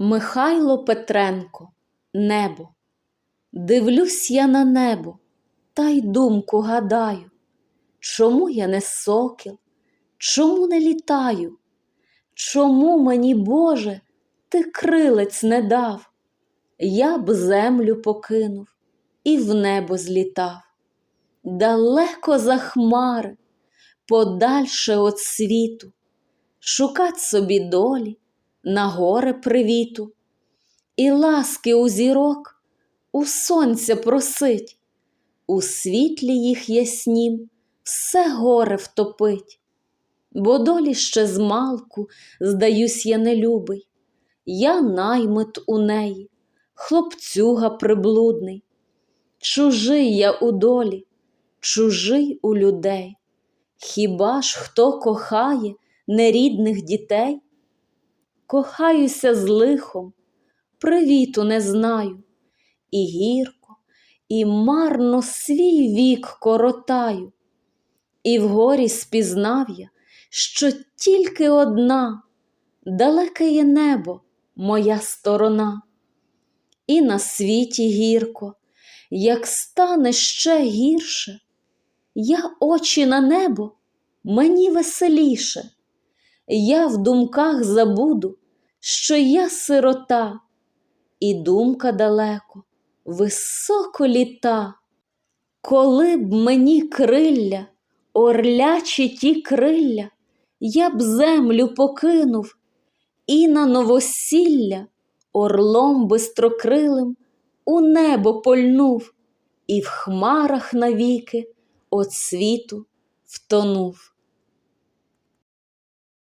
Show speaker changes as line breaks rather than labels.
Михайло Петренко Небо. Дивлюсь я на небо, та й думку гадаю, чому я не сокіл, чому не літаю? Чому мені, Боже, ти крилець не дав? Я б землю покинув і в небо злітав. Далеко за хмари, подальше от світу, шукать собі долі, на горе привіту, і ласки у зірок у сонця просить, у світлі їх яснім все горе втопить, бо долі ще змалку, здаюсь, я нелюбий, я наймит у неї, хлопцюга приблудний, чужий я у долі, чужий у людей. Хіба ж хто кохає нерідних дітей? Кохаюся з лихом, привіту не знаю, і гірко, і марно свій вік коротаю, і вгорі спізнав я, що тільки одна, далеке є небо, моя сторона, і на світі гірко, як стане ще гірше, я очі на небо, мені веселіше. Я в думках забуду, що я сирота, і думка далеко, високо літа. Коли б мені крилля, орлячі ті крилля, я б землю покинув і на новосілля орлом бистрокрилим у небо польнув, і в хмарах навіки от світу втонув.